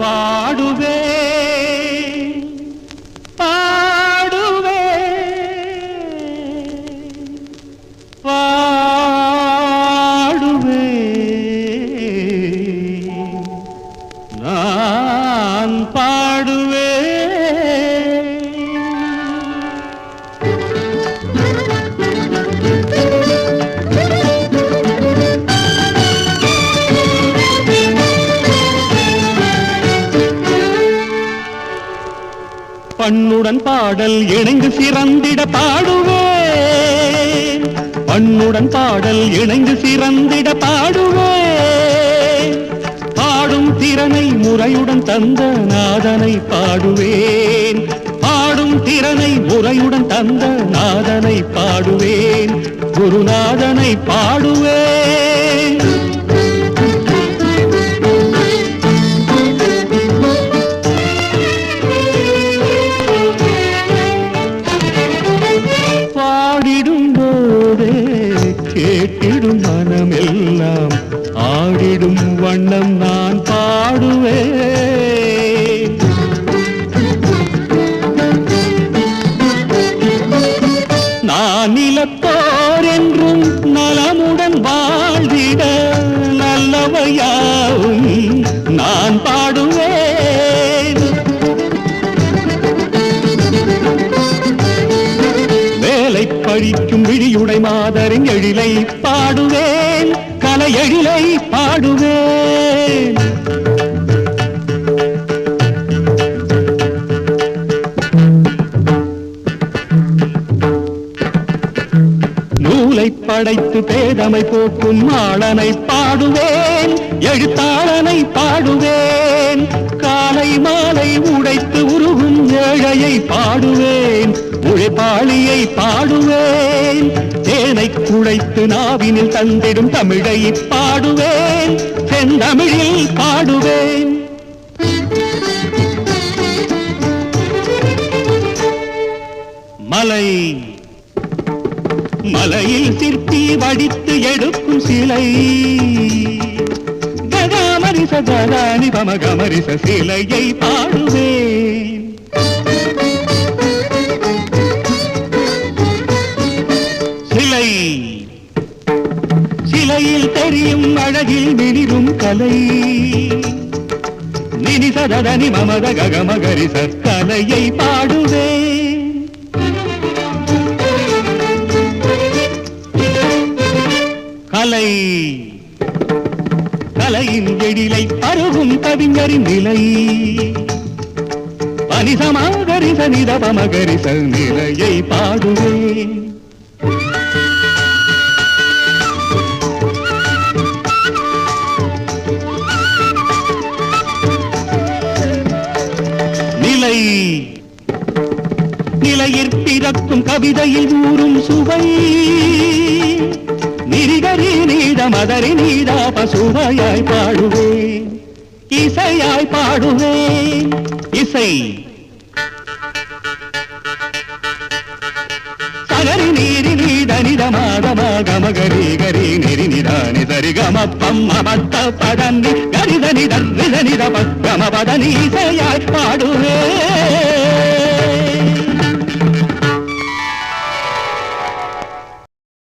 பாடுவே. பண்ணுடன் பாடல் இணைந்து சிறந்திட பாடுவேன் பண்ணுடன் பாடல் இணைந்து சிறந்திட பாடுவேன் பாடும் திறனை முறையுடன் தந்த நாதனை பாடுவேன். பாடும் திறனை முறையுடன் தந்த நாதனை பாடுவேன். குருநாதனை பாடுவேன். கேட்டிடும் மனம் எல்லாம் ஆடிடும் வண்ணம் நான் பாடுவேன். நான் நிலத்த பழிக்கும் விழியுடை மாதரின் எழிலை பாடுவேன். கலை எழிலை பாடுவேன். நூலை படைத்து பேதமை போக்கும் ஆளனை பாடுவேன். எழுத்தாளனை பாடுவேன். காலை மாலை உடைத்து உருகும் ஏழையை பாடுவேன். உழைப்பாளியை பாடுவேன். தேனை குழைத்து நாவினில் தந்திடும் தமிழை பாடுவேன். செந்தமிழில் பாடுவேன். மலை. மலையில் சிற்பி வடித்து எடுக்கும் சிலை. ககாமரிச கதானி பமகமரிச சிலையை பாடுவேன். சிலை. சிலையில் தெரியும் அழகில் மிளிரும் கலை. நினிசதனி மமத ககமகரிச கலையை பாடுவேன். கலை. கலையின் எழிலை அருகும் கவிஞரின் நிலை. பனிசமாகரிச நிதபமகரிச நிலையை பாடுவேன். நிலை. நிலையிற் பிறக்கும் கவிதையில் ஊறும் சுவை. நிரிகரி மதரி நீதா பசுவையாய் பாடுவேன் இசையாய் பாடுவேன் இசை சகரி நீரி நீத நித மாதமா கமகரி கரி நிரி நிதானி சரி கம பம்ம பத்த பதன்னி கரித நித நித